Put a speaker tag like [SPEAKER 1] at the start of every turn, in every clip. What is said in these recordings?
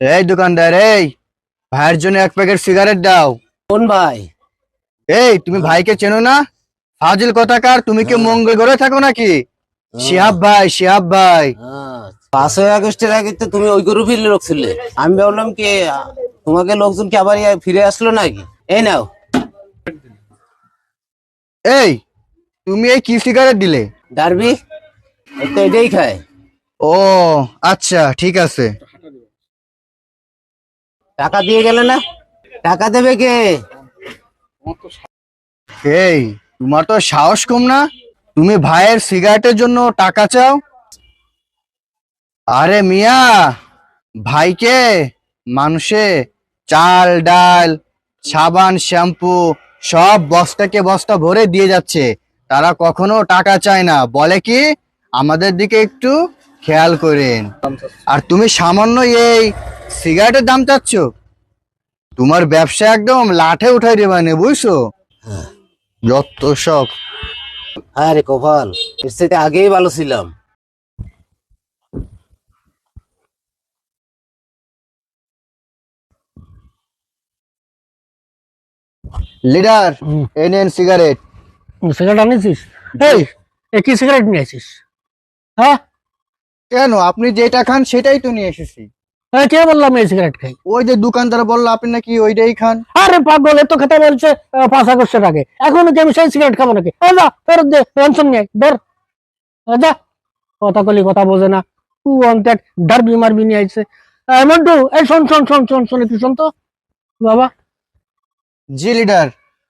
[SPEAKER 1] এই দোকানদার এই ভাইয়ের জন্য এক প্যাকেট সিগারেট দাও।
[SPEAKER 2] কোন ভাই?
[SPEAKER 1] এই তুমি ভাইকে চেনো না? ফাজিল কথাকার? তুমি কি মঙ্গল ঘরে থাকো নাকি? শিহাব ভাই শিহাব ভাই।
[SPEAKER 2] হ্যাঁ, পাঁচই আগস্টের আগে তো তুমি ওই গ্রুপের লোক ছিলে আমি ভাবলাম কি তোমাকে লোকজন কি আবার ফিরে আসলো নাকি? এই নাও।
[SPEAKER 1] এই তুমি এই কি সিগারেট দিলে?
[SPEAKER 2] ডারবি তো এটাই খায়।
[SPEAKER 1] ও আচ্ছা ঠিক আছে।
[SPEAKER 2] টাকা দিয়ে গেলে না? টাকা দেবে কে?
[SPEAKER 1] এই, তোমার তো সাহস কম না? তুমি ভাইয়ের সিগারেটের জন্য টাকা চাও? আরে মিয়া, ভাইকে মানুষে চাল, ডাল, সাবান, শ্যাম্পু সব বস্তাকে বস্তা ভরে দিয়ে যাচ্ছে। তারা কখনো টাকা চায় না। বলে কি? আমাদের দিকে একটু খেয়াল করেন। আর তুমি সামান্য এই সিগারেটের দাম চাচ্ছ? তোমার ব্যবসা একদম লাঠে উঠাই দেবা মানে বুঝছ? যত সব।
[SPEAKER 2] আরে কপাল এর সাথে আগেই ভালো ছিলাম।
[SPEAKER 1] লিডার এই নেন সিগারেট।
[SPEAKER 3] সিগারেট আনিছিস এই। এ কি সিগারেট নিয়ে আসিস? হ্যাঁ?
[SPEAKER 1] কেন? আপনি যেটা খান সেটাই তো নিয়ে এসেছি।
[SPEAKER 3] কে বললাম এই সিগারেট খাই?
[SPEAKER 1] ওই যে দোকানদার বলল আপনি নাকি ওইটাই খান?
[SPEAKER 3] আরে পাগল এত খেতে বলছে পাঁচ আগস্টের আগে। এখন কি আমি সেই সিগারেট খাব নাকি? যা ফেরত দে পেনশন নিয়ে ধর। যা কথা কলি কথা বোঝে না। তু অন্তেক ডারবি মারবি নিয়ে আইছে। মন্টু এই শোন শোন শোন শোন শোন একটু শোন তো। বাবা।
[SPEAKER 1] জি লিডার।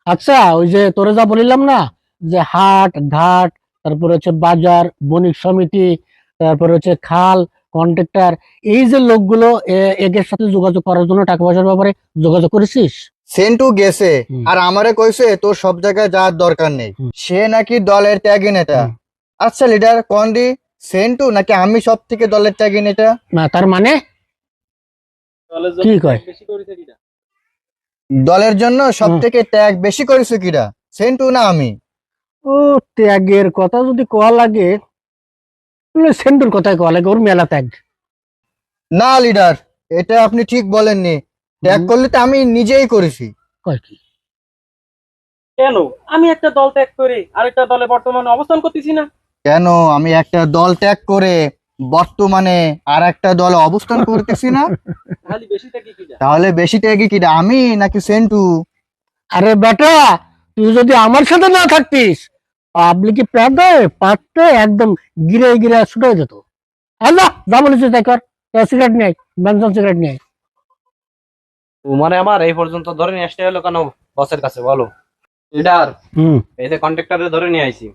[SPEAKER 3] আচ্ছা ওই যে তোরে যা বলিলাম না যে হাট ঘাট তারপরে হচ্ছে বাজার বণিক সমিতি তারপরে হচ্ছে খাল কন্ট্রাক্টর এই যে লোকগুলো এ- এদের সাথে যোগাযোগ করার জন্য টাকা পয়সার ব্যাপারে যোগাযোগ করেছিস?
[SPEAKER 1] সেন্টু গেছে। আর আমারে কইছে তোর সব জায়গায় যাওয়ার দরকার নেই। সে নাকি দলের ত্যাগী নেতা। আচ্ছা লিডার কোন দি? সেন্টু নাকি আমি সব থেকে দলের ত্যাগী নেতা?
[SPEAKER 3] না তার মানে? কি কয়?
[SPEAKER 1] দলের জন্য সব থেকে ত্যাগ বেশি করেছে কিরা? সেন্টু না আমি?
[SPEAKER 3] ও ত্যাগের কথা যদি কোয়া লাগে তাহলে সেন্টুর কথাই কোয়া লাগে ওর মেলা ত্যাগ।
[SPEAKER 1] না লিডার এটা আপনি ঠিক বলেননি। ত্যাগ করলে তো আমি নিজেই করেছি।
[SPEAKER 3] কয় কি?
[SPEAKER 4] কেন? আমি একটা দল ত্যাগ করে আরেকটা দলে বর্তমানে অবস্থান করতেছি না।
[SPEAKER 1] কেন? আমি একটা দল ত্যাগ করে বর্তমানে আর একটা দলে অবস্থান করতেছি না?
[SPEAKER 4] খালি বেশি ত্যাগই কি
[SPEAKER 1] তাহলে বেশি ত্যাগী কিরা আমি নাকি সেন্টু?
[SPEAKER 3] আরে বেটা তুই যদি আমার সাথে না থাকতিস পাবলিক প্যাদে পাতে একদম গিরে গিরে ছুটে যেত। আল্লাহ যা বলেছিস তাই কর। সিগারেট নিয়ে বেনসন সিগারেট আয়।
[SPEAKER 4] তোমারে আমার এই পর্যন্ত ধরে নিয়ে আসতে হলো কেন বসের কাছে বলো? লিডার
[SPEAKER 3] হুম।
[SPEAKER 4] এই যে কন্ট্রাক্টরে ধরে নিয়ে আইছি।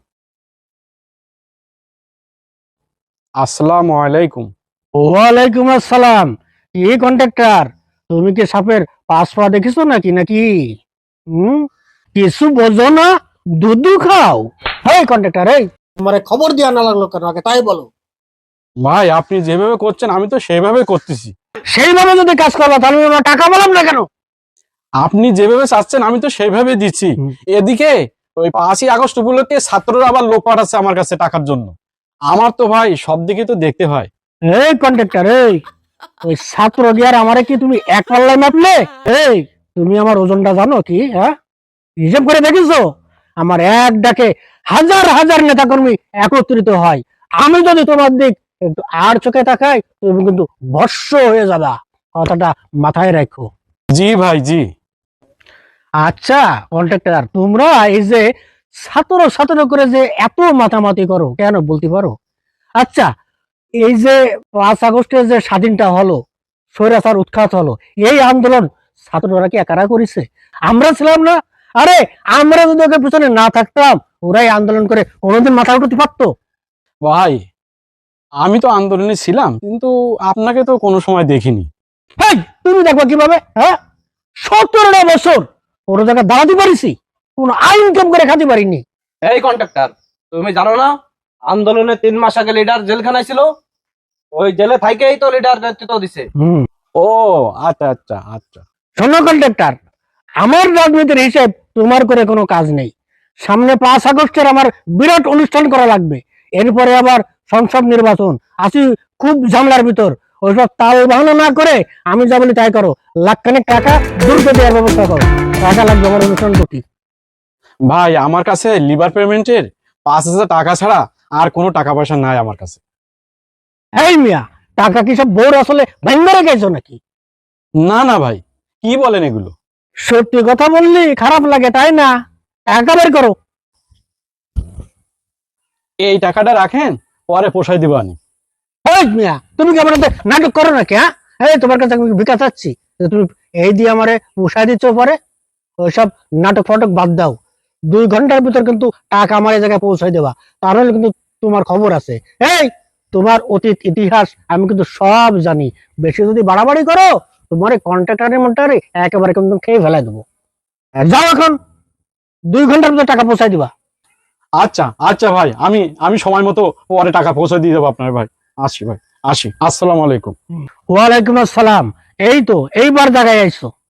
[SPEAKER 5] আসসালামু আলাইকুম
[SPEAKER 3] ওয়ালাইকুম আসসালাম। কি কন্ট্রাক্টর তুমি কি সাপের পাঁচ পা দেখিছো নাকি নাকি? হুম? কিছু বোঝো না। দুধু খাও। হেই কন্ট্রাক্টর এই তোমারে খবর দেওয়া না লাগল কেন? আগে তাই বলো।
[SPEAKER 5] ভাই আপনি যেভাবে করছেন আমি তো সেভাবে করতেছি।
[SPEAKER 3] সেইভাবে যদি কাজ করবা তাহলে আমি আমার টাকা বললাম না কেন?
[SPEAKER 5] আপনি যেভাবে চাচ্ছেন আমি তো সেইভাবে দিচ্ছি। এদিকে ওই পাঁচই আগস্ট উপলক্ষে ছাত্ররা আবার লোক পাঠাচ্ছে আমার কাছে টাকার জন্য। আমার তো ভাই সব দিকে তো দেখতে হয়।
[SPEAKER 3] এই কন্ট্রাক্টর এই ওই ছাত্র দিয়ার আমারে কি তুমি এক পাল্লায় মাপলে? এই তুমি আমার ওজনটা জানো কি হ্যাঁ? হিসেব করে দেখিছো? আমার এক ডাকে হাজার হাজার নেতাকর্মী একত্রিত হয়। আমি যদি তোমার দিক একটু আর চোখে তাকাই তুমি কিন্তু ভস্য হয়ে যাবা। কথাটা মাথায় রাখো।
[SPEAKER 5] জি ভাই জি।
[SPEAKER 3] আচ্ছা কন্ট্রাক্টর তোমরা এই যে ছাত্র ছাত্র করে যে এত মাতামাতি করো কেন বলতে পারো? আচ্ছা এই যে পাঁচ আগস্টের যে স্বাধীনটা হলো স্বৈরাচার উৎখাত হলো এই আন্দোলন ছাত্ররা কি একারা করেছে? আমরা ছিলাম না আরে আমরা যদি ওকে পিছনে না থাকতাম ওরাই আন্দোলন করে কোনোদিন মাথা উঠতে পারতো।
[SPEAKER 5] ভাই আমি তো আন্দোলনে ছিলাম কিন্তু আপনাকে তো কোনো সময় দেখিনি।
[SPEAKER 3] হেই তুমি দেখবা কীভাবে হ্যাঁ? সতেরোটা বছর কোনো জায়গায় দাঁড়াতে পারিছি কোন আইন কাম করে খাতে পারিনি।
[SPEAKER 4] এই কন্ট্রাক্টর তুমি জানো না আন্দোলনে তিন মাস আগে লিডার জেলখানায় ছিল ওই জেলে থাইকেই তো লিডার নেতৃত্ব দিছে।
[SPEAKER 3] হুম।
[SPEAKER 5] ও আচ্ছা আচ্ছা আচ্ছা।
[SPEAKER 3] শোনো কন্ট্রাক্টর আমার রাজনীতির হিসেব তোমার করে কোনো কাজ নেই। সামনে পাঁচ আগস্টের আমার বিরাট অনুষ্ঠান করা লাগবে। এরপরে আবার সংসদ নির্বাচন। আছি খুব ঝামলার ভিতর। ওইসব তাল বাহানা না করে আমি যা বলি তাই করো। লাখখানেক টাকা দ্রুত দেওয়ার ব্যবস্থা করো। টাকা লাগবে আমার অনুষ্ঠান করতে।
[SPEAKER 5] ভাই আমার কাছে লিভার পেমেন্টের পাঁচ হাজার টাকা ছাড়া আর কোনো টাকা পয়সা নাই আমার কাছে।
[SPEAKER 3] এই মিয়া টাকা কি সব বউর আসলে ভাঙ্গারে গেছো নাকি?
[SPEAKER 5] না না ভাই কি বলেন এগুলো?
[SPEAKER 3] সত্যি কথা বললি খারাপ লাগে তাই না? টাকা বের করো।
[SPEAKER 5] এই টাকাটা রাখেন পরে পোষাই দিব আমি।
[SPEAKER 3] মিয়া তুমি কি আমার নাটক করো নাকি হ্যাঁ? এই তোমার কাছে আমি ভিকা চাচ্ছি তুমি এই দিয়ে আমারে উষাই দিচ্ছ পরে ওইসব নাটক ফটক বাদ দাও। দুই ঘণ্টার ভিতর কিন্তু টাকা আমার এই জায়গায় পৌঁছাই দেবা। তাহলে কিন্তু তোমার খবর আছে। এই তোমার অতীত ইতিহাস আমি কিন্তু সব জানি। বেশি যদি বাড়াবাড়ি করো তোমার কন্ট্রাক্টারের মোটারে একেবারে কিন্তু খেয়ে ফেলাই দেবো। যাও এখন। দুই ঘণ্টার মধ্যে টাকা পৌঁছাই দিবা।
[SPEAKER 5] আচ্ছা আচ্ছা ভাই আমি আমি সময় মতো পরে টাকা পৌঁছে দিয়ে দেবো আপনার ভাই। আসি ভাই আসি। আসসালামু আলাইকুম।
[SPEAKER 3] ওয়ালাইকুম আসসালাম। এই তো এইবার জায়গায় আইছো